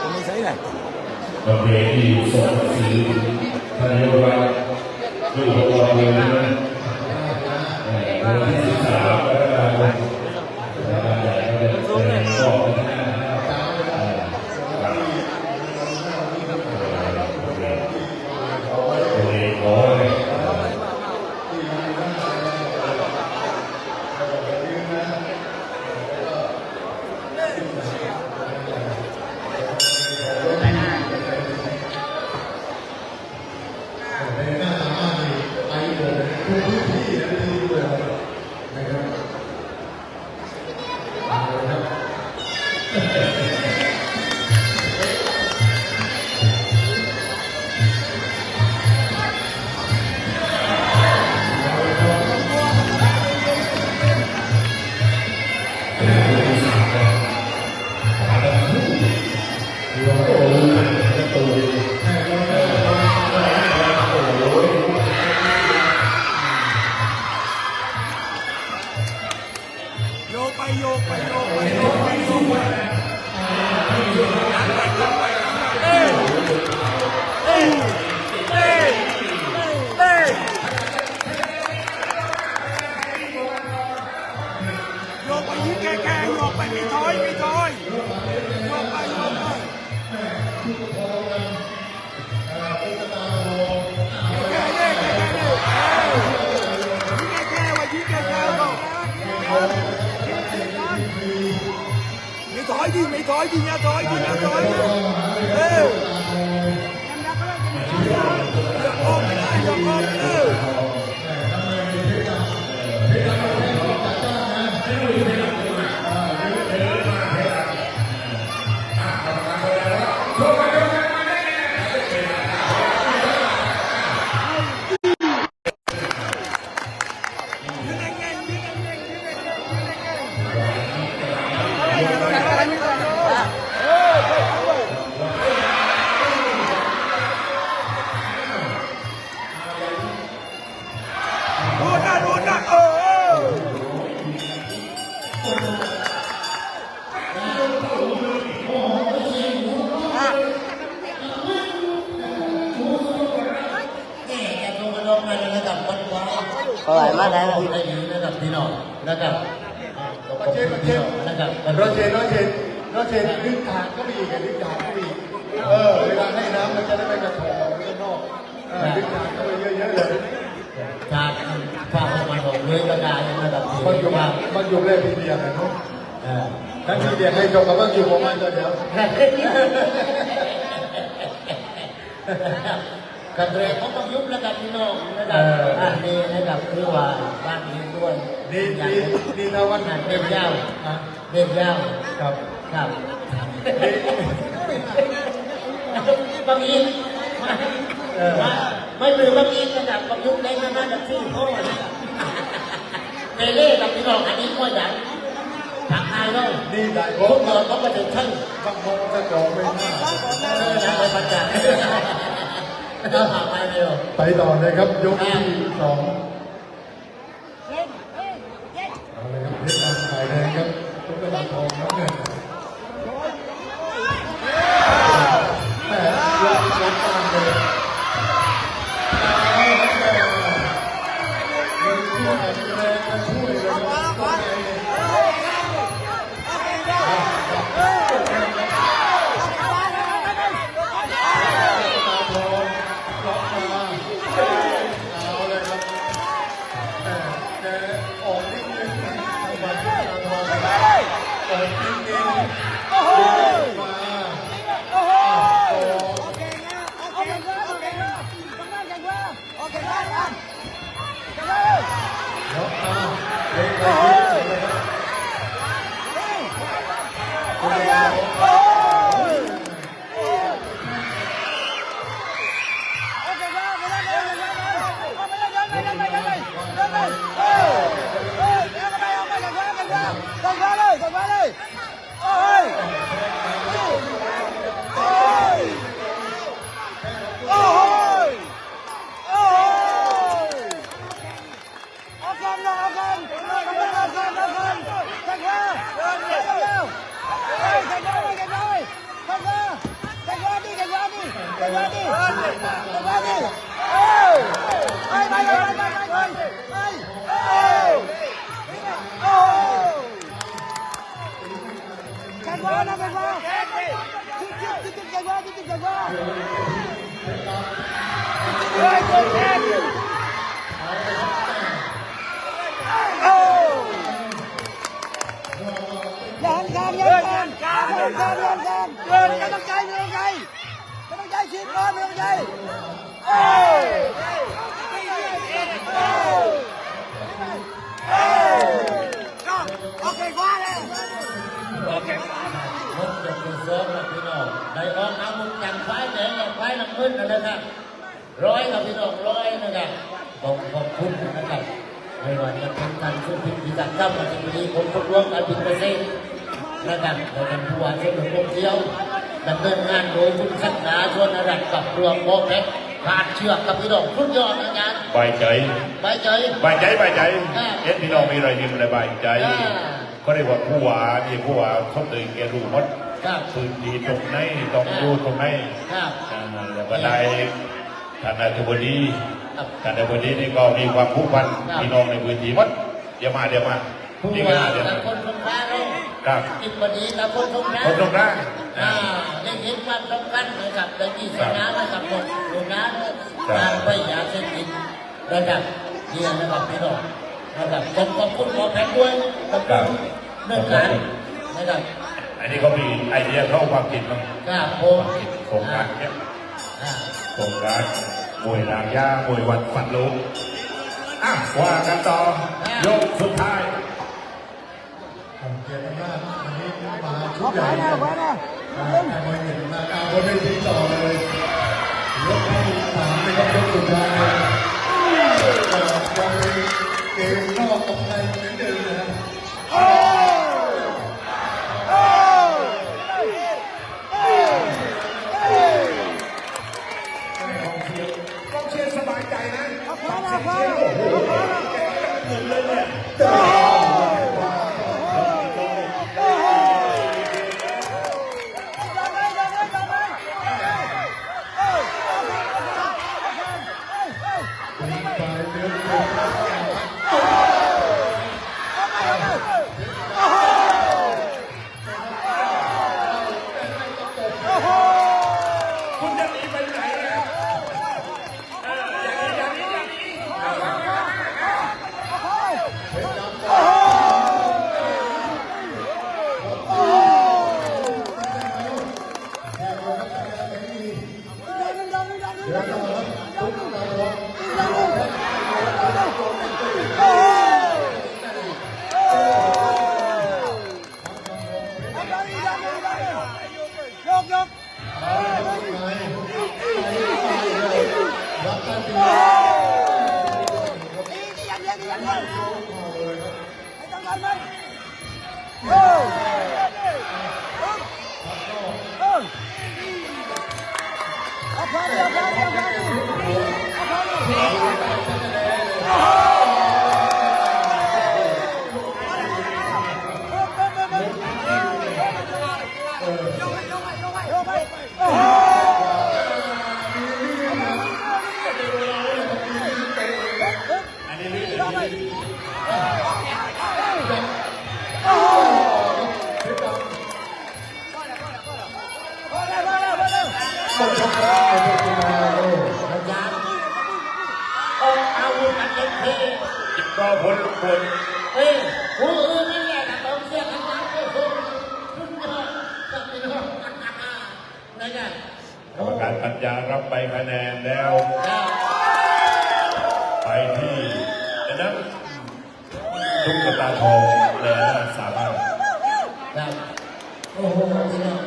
ผมไม่ใช่ไหนโอเคที่ส่งสีท่ อยดิไม่ถอยดิอย่าถอยดิอย่าถอยดิเออ เขาไหวมากได้แล้วนะครับพี่น้องนะครับประเทศประเทศนะครับรถเชนรถเชนรถเชนดึงทางก็มีอีกดึงทางก็มีเออเวลาให้น้ำมันจะได้ไม่กระทบข้างนอกเออดึงทางก็ไปเยอะๆเลยชาติชาติมันของเรื่องกระดาษนะครับมันอยู่ว่ามันอยู่เล่พีเดียนะเนาะเออทั้งพีเดียให้จบกับว่าอยู่ประมาณเดียว กันเลยเขาต้องยุบแล้วกันพี่น้องนะครับอันนี้นะครับคือว่าบ้านนี้ด้วยดีดีดีนะวันนั่นเด็เด็กกยายาววอะเด็กยาวครับครับบางทีมาไม่ลืมบางทีระดับบางยุคเล่นมาจากที่พ่อนะครับเปเล่กับพี่น้องอันนี้ก็อย่างทางไทยเลยดีได้ผทุมกเดือนก็มาถึงท่าน ก็ผ่านไปเร็วไปต่อเลยครับยกที่สอง ra đây còn ra đây ôi ôi ôi ôi ô con đâu ô con không biết ô con ô con thành ra thành ra thành ra đi thành ra đi thành ra thành ra đi thành ra đi thành ra đi thành ra đi ôi bay bay bay bay bay bay Jaguar, Jaguar! Chip, chip, chip, Jaguar, chip, Jaguar! Lên gan, lên gan! Lên gan, lên gan! Cái đồng chay, cái đồng chay! Cái đồng chay, xịt lên, cái đồng chay! จะเป็นการช่วยพิพิธกรรมอาจจะมีผมคนร่วมการบินประเทศนะครับเราเป็นผู้ว่าช่วยเหลือท่องเที่ยวดำเนินงานโดยคุณสักดาชวนระดับกับรวมโมเพชรขาดเชือกกับพี่น้องทุกยอดนะงานใบใจไปใจใบใจใบใจอ่าเอ็ดพี่น้องมีอะไรยิ้มอะไรใบใจอ่าก็เรียกว่าผู้ว่านี่ผู้ว่าเขาตื่นแกรู้หมดครับพื้นที่ตรงไหนต้องดูตรงไหนครับอ่าแล้วก็ได้ท่านนายกบดีครับท่านนายกบดีนี่ก็มีความผูกพันครับพี่น้องในพื้นที่หมด เดี๋ยวมาเดี๋ยวมาผู้นี่ก็ว่าเดี๋ยวแต่มาคนสงขลาเนาะครับอิบดีแต่คนสงขลาคนตรงนั้นอ่าได้เห็นความสำคัญนะครับในที่สนามนะครับผมโรงงานครับการไม่ยาเสพติดนะครับเนี่ยนะครับพี่น้องนะครับผมขอบคุณหมอแพทย์ด้วยขอบคุณเรื่องการนะครับอันนี้ก็มีไอเดียเข้าความคิดมั้งครับผมโครงการเนี้ยอ่า โครงการมวยรางย่ามวยวันฟันลุก อะว่ากันต่อยกสุดท้ายผมเกียรติมากวันนี้มาชุดใหญ่ขายนะขายนะแต่มาเห็นหน้าตาคนไม่ติดต่อเลยยกให้สามนะครับยกสุดท้ายยังเป็นเกมนอก ย ก็พ้นลุกพลเฮ้ยผู้อื่นนี่แหละนะต้องเสียกันมาโอ้โหสุดยอดกับพี่น้องนะครับกรรมการปัญญารับไปคะแนนแล้ว ไปที่อันนั้นตุ๊กตาทองและสามารถครับโอ้โหพี่น้อง